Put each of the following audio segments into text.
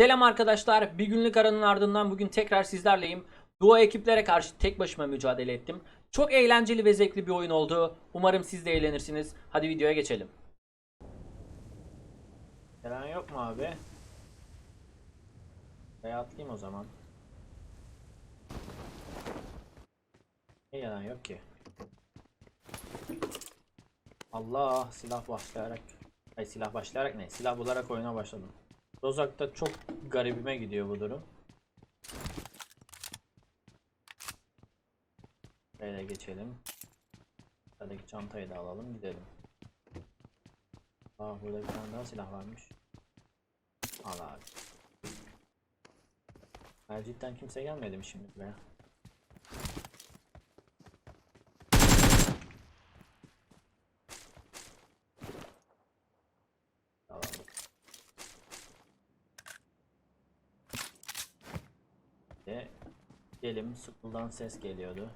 Selam arkadaşlar. Bir günlük aranın ardından bugün tekrar sizlerleyim. Duo ekiplere karşı tek başıma mücadele ettim. Çok eğlenceli ve zevkli bir oyun oldu. Umarım siz de eğlenirsiniz. Hadi videoya geçelim. Gelen yok mu abi? Veya o zaman. Niye gelen yok ki? Allah silah başlayarak Ay silah başlayarak ne? Silah bularak oyuna başladım. Rozak'ta çok garibime gidiyor bu durum. Böyle geçelim. Buradaki çantayı da alalım gidelim. Aa burada bir tane daha silah varmış. Al abi. Ha, cidden kimse gelmedi mi şimdi buraya? Alalım. Ve gelim sıkıldan ses geliyordu.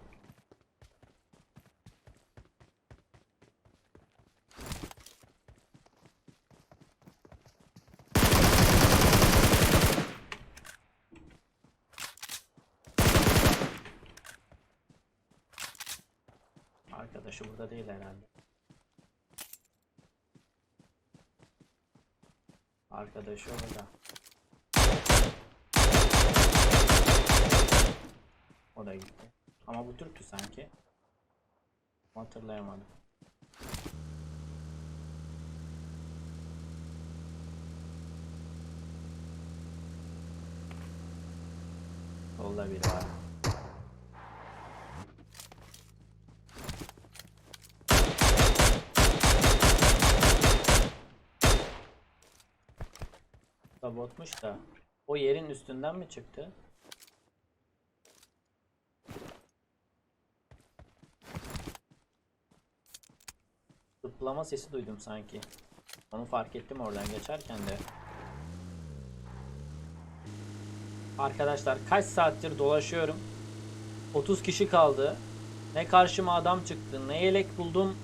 Arkadaşı burada değil herhalde. Arkadaşı orada. O da gitti. Ama bu Türktü sanki. Hatırlayamadım. Solda biri var. Botmuş da. O yerin üstünden mi çıktı? Zıplama sesi duydum sanki. Onu fark ettim oradan geçerken de. Arkadaşlar kaç saattir dolaşıyorum. 30 kişi kaldı. Ne karşıma adam çıktı, ne yelek buldum,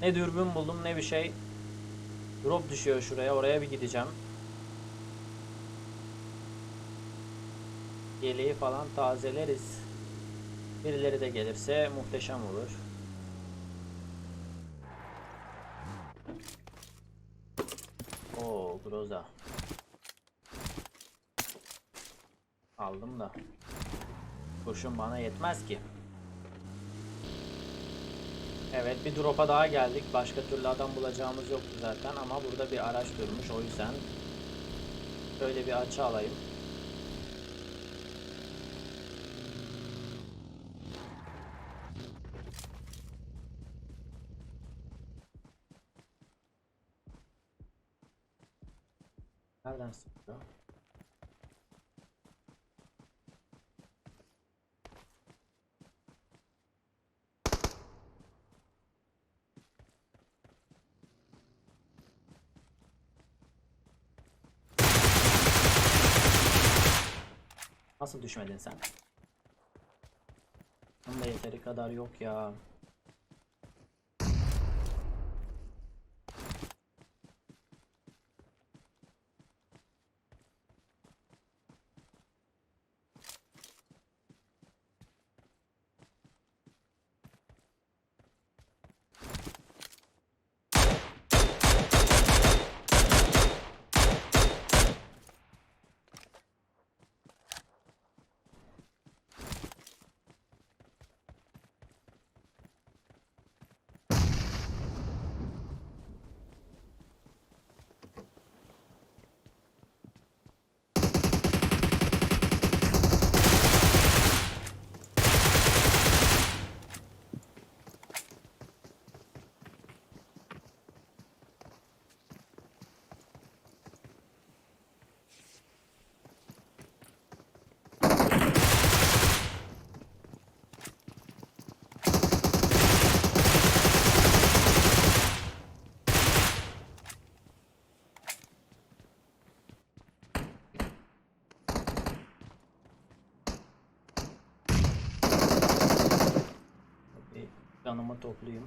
ne dürbün buldum, ne bir şey. Drop düşüyor şuraya, oraya bir gideceğim. Yeleği falan tazeleriz. Birileri de gelirse muhteşem olur. Oo, Groza. Aldım da. Kurşun bana yetmez ki. Evet bir drop'a daha geldik. Başka türlü adam bulacağımız yoktu zaten ama burada bir araç durmuş. O yüzden böyle bir açı alayım. Nereden sıkıyor? Nasıl düşmedin sen? Da yeteri kadar yok ya. Canımı toplayayım.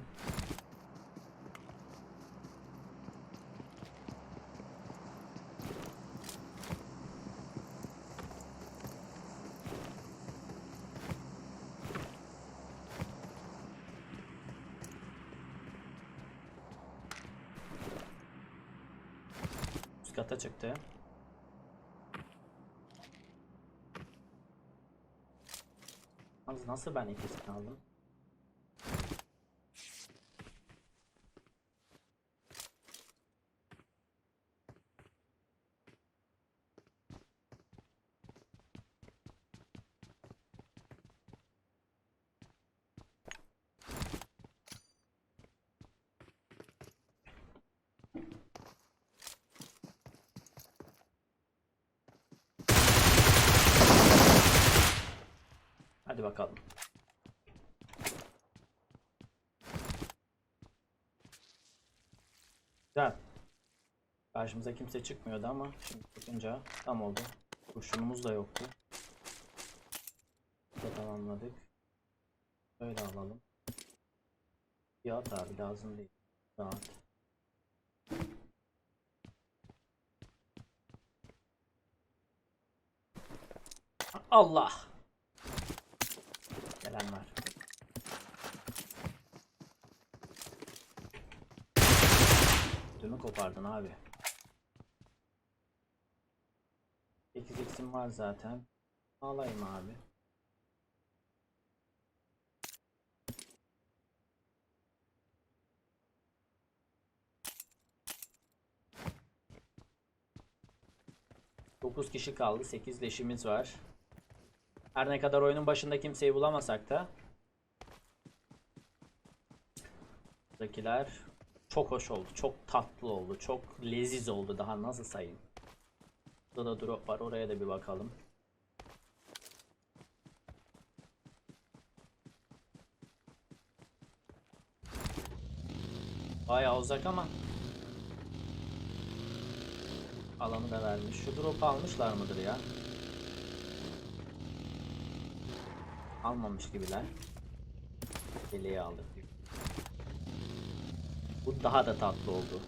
Kata çıktı. Nasıl ben ikisini aldım? Hadi bakalım. Güzel. Karşımıza kimse çıkmıyordu ama şimdi çıkınca tam oldu. Kurşunumuz da yoktu. Da tamamladık. Böyle alalım. Yat abi lazım değil. Rahat. Allah! Gelen var. Ödümü kopardın abi. 8 x'im var zaten. Alayım abi. Dokuz kişi kaldı. 8 leşimiz var. Her ne kadar oyunun başında kimseyi bulamasak da Buradakiler çok hoş oldu. Çok tatlı oldu. Çok leziz oldu. Daha nasıl sayayım? Burada da drop var. Oraya da bir bakalım. Bayağı uzak ama alanı da vermiş. Şu drop almışlar mıdır ya? Almamış gibiler. Deliği aldık. Bu daha da tatlı oldu.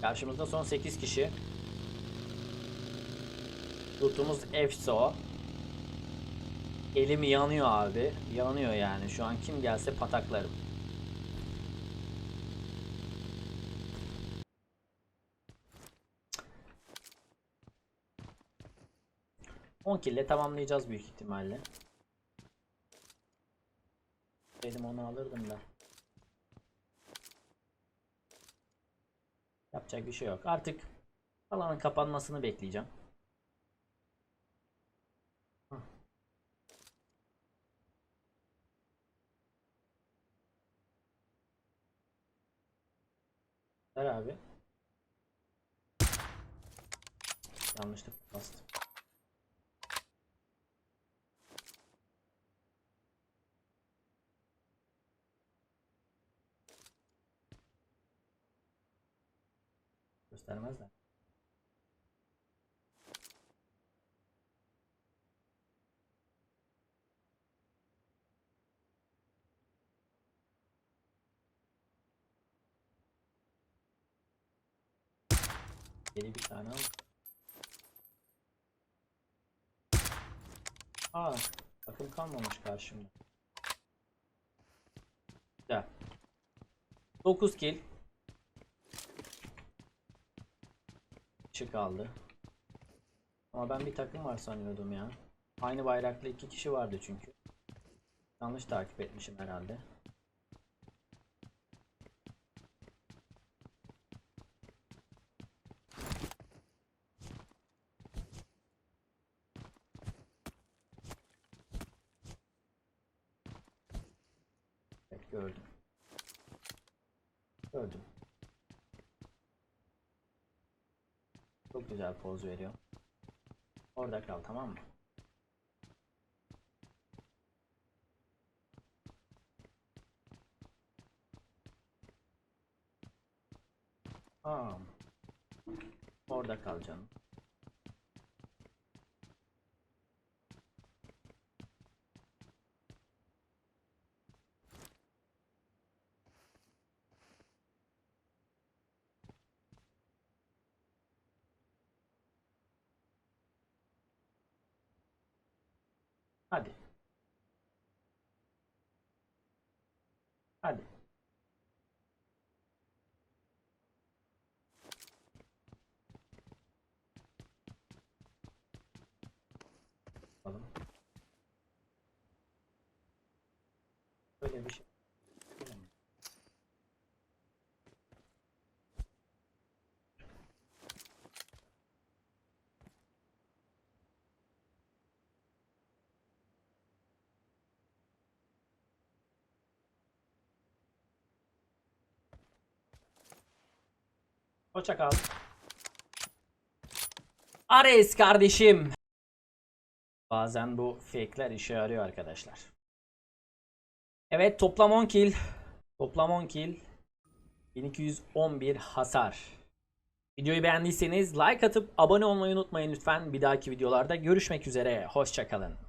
Karşımızda son 8 kişi. Lootumuz EFSO. Elim yanıyor abi. Yanıyor yani. Şu an kim gelse pataklarım. On kille tamamlayacağız büyük ihtimalle. Dedim onu alırdım da. Yapacak bir şey yok. Artık alanın kapanmasını bekleyeceğim. Göstermezler. Yeni bir tane al. Aa, takım kalmamış karşımda. Güzel. 9 kill. Kişi kaldı. Ama ben bir takım var sanıyordum ya. Aynı bayraklı iki kişi vardı çünkü. Yanlış takip etmişim herhalde. Gördüm. Gördüm. Çok güzel poz veriyor. Orada kal tamam mı? Aa. Orada kal canım. Hadi. Hadi. Bakalım. Böyle bir şey. Hoşça kal. Ares kardeşim. Bazen bu fake'ler işe yarıyor arkadaşlar. Evet toplam 10 kill. Toplam 10 kill. 1211 hasar. Videoyu beğendiyseniz like atıp abone olmayı unutmayın lütfen. Bir dahaki videolarda görüşmek üzere. Hoşçakalın.